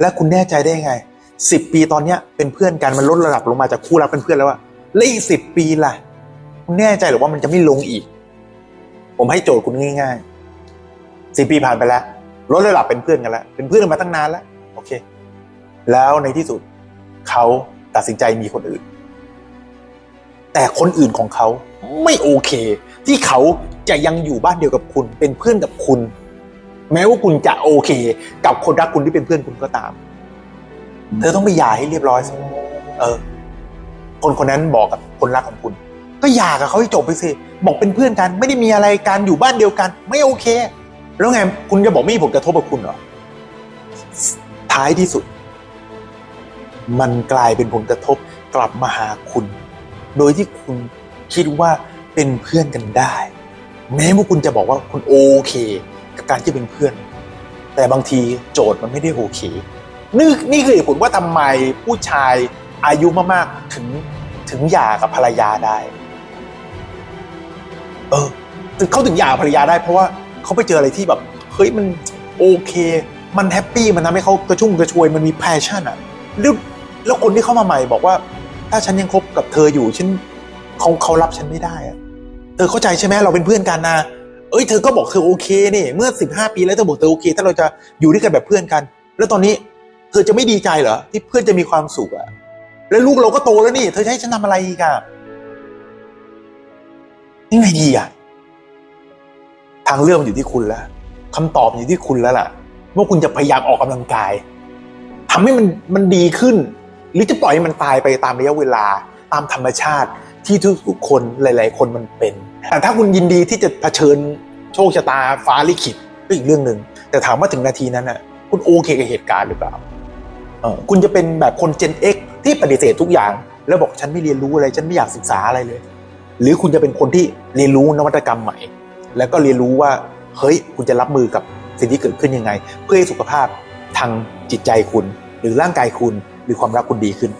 และคุณแน่ใจได้ยังไงสิบปีตอนเนี้ยเป็นเพื่อนกันมันลดระดับลงมาจากคู่รักเป็นเพื่อนแล้วอะแล้วอีกสิบปีล่ะ คุณแน่ใจหรือว่ามันจะไม่ลงอีก ผมให้โจทย์คุณง่ายๆสิบปีผ่านไปแล้วลดระดับเป็นเพื่อนกันแล้วเป็นเพื่อนกันมาตั้งนานแล้วโอเค แล้วในที่สุดเขาตัดสินใจมีคนอื่น แต่คนอื่นของเขาไม่โอเค ที่เขาจะยังอยู่บ้านเดียวกับคุณ เป็นเพื่อนกับคุณ แม้ว่าคุณจะโอเค กับคนรักคุณที่เป็นเพื่อนคุณก็ตาม เธอต้องไปหย่าให้เรียบร้อยสิเออ คนคนนั้นบอกกับคนรักของคุณ ก็หย่ากับเขาให้จบไปสิบอกเป็นเพื่อนกัน ไม่ได้มีอะไรกันอยู่บ้านเดียวกัน ไม่โอเค แล้วไงคุณจะบอกไม่มีผลกระทบกับคุณเหรอท้ายที่สุด มันกลายเป็นผลกระทบกลับมาหาคุณ โดยที่คุณคิดว่าเป็นเพื่อนกันได้ แม้ว่าคุณจะบอกว่าคุณโอเค การที่เป็นเพื่อน แต่บางทีโจทย์มันไม่ได้โอเคนี่นี่คือเหตุผลว่าทำไมผู้ชายอายุมากๆถึงถึงหย่ากับภรรยาได้ เออถึงเขาถึงหย่าภรรยาได้เพราะว่าเขาไปเจออะไรที่แบบเฮ้ยมันโอเค มันแฮปปี้มันทำให้เขากระชุ่มกระชวยมันมีแพชชั่นอะแล้วแล้วคนที่เข้ามาใหม่บอกว่า ถ้าฉันยังคบกับเธออยู่ฉันเขาเขารับฉันไม่ได้อะเธอเข้าใจใช่ไหมเราเป็นเพื่อนกันนะ เอ้ยเธอก็บอกเธอโอเคนี่เมื่อสิบห้าปีแล้วเธอบอกเธอโอเค ถ้าเราจะอยู่ด้วยกันแบบเพื่อนกัน แล้วตอนนี้เธอจะไม่ดีใจเหรอที่เพื่อนจะมีความสุขอะแล้วลูกเราก็โตแล้วนี่ เธอจะให้ฉันทำอะไรอีกอะยังไงดีอะทางเลือกมันอยู่ที่คุณแล้วคำตอบอยู่ที่คุณแล้วล่ะว่าคุณจะพยายามออกกำลังกายทำให้มันมันดีขึ้น หรือจะปล่อยให้มันตายไปตามระยะเวลาตามธรรมชาติที่ทุกคนหลาย ๆ คนมันเป็น แต่ถ้าคุณยินดีที่จะเผชิญโชคชะตาฟ้าลิขิตก็อีกเรื่องหนึ่งแต่ถามว่าถึงนาทีนั้นน่ะคุณโอเคกับเหตุการณ์หรือเปล่าเออคุณจะเป็นแบบคน Gen X ที่ปฏิเสธทุกอย่าง แล้วบอกฉันไม่เรียนรู้อะไรฉันไม่อยากศึกษาอะไรเลย หรือคุณจะเป็นคนที่เรียนรู้นวัตกรรมใหม่ แล้วก็เรียนรู้ว่าเฮ้ยคุณจะรับมือกับสิ่งที่เกิดขึ้นยังไง เพื่อให้สุขภาพทางจิตใจคุณ หรือร่างกายคุณหรือความรักคุณดีขึ้น